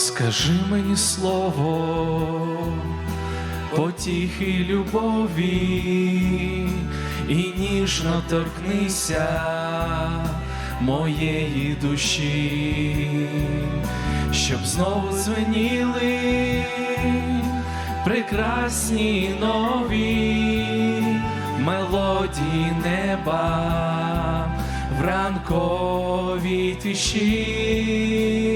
Скажи мені слово, потіхи любові, і ніжно торкнися моєї душі, щоб знову дзвеніли прекрасні нові мелодії неба в ранковій тиші.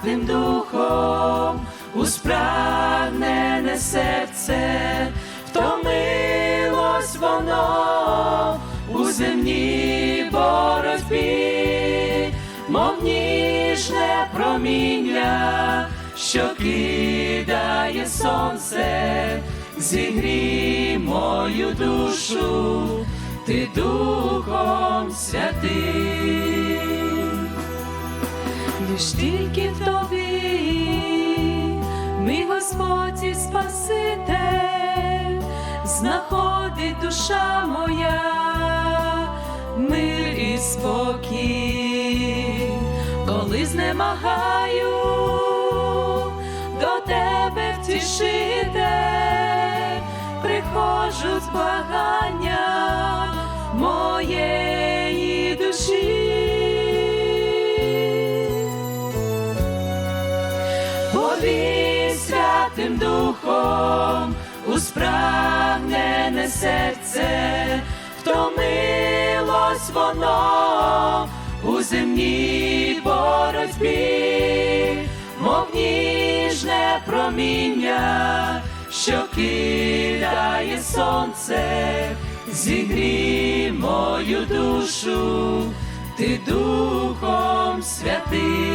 Святим духом у спрагнене серце, втомилось воно у земній боротьбі, мов ніжне проміння, що кидає сонце, зігрій мою душу, ти духом святим. Лиш тільки в тобі, мій Господь і Спаситель, знаходить душа моя, мир і спокій, коли знемагаю до тебе втішитель, приходжу з благання моєї душі. Повій святим духом у спрагнене серце, втомилось воно у земній боротьбі, мов ніжне проміння, що кидає сонце, зігрій мою душу, ти духом святим.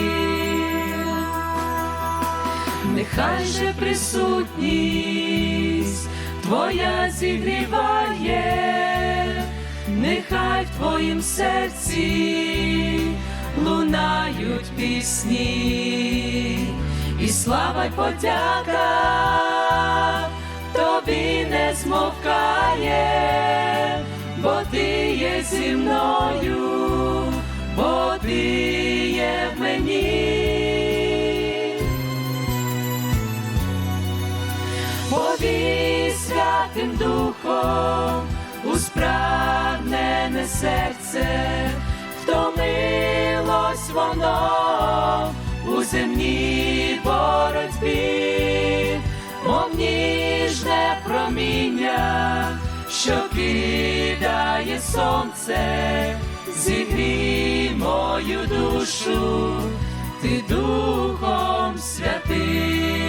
Нехай же присутність Твоя зігріває, нехай в Твоїм серці лунають пісні, і слава й подяка тобі не змовкає, бо ти є зі мною, Повій святим духом у спрагнене серце, втомилось воно у земній боротьбі, мов ніжне проміння, що кидає сонце, зігрій мою душу, ти духом святим.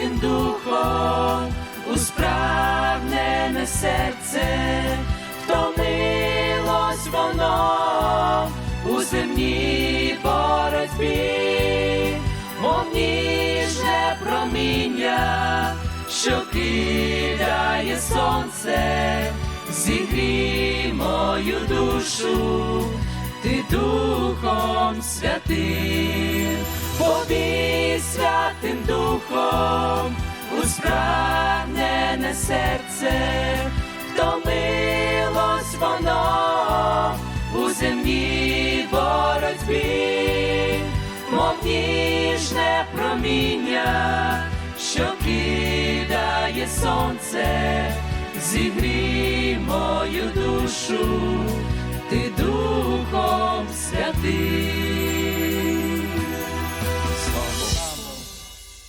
Святим духом у спрагнене серце, втомилось воно у земній боротьбі, мов ніжне проміння, що кидає сонце, зігрій мою душу, ти духом святим, повій святим духом у спрагнене серце, втомилось воно у земній боротьбі, мов ніжне проміння, що кидає сонце, зігрій мою душу, ти духом святим.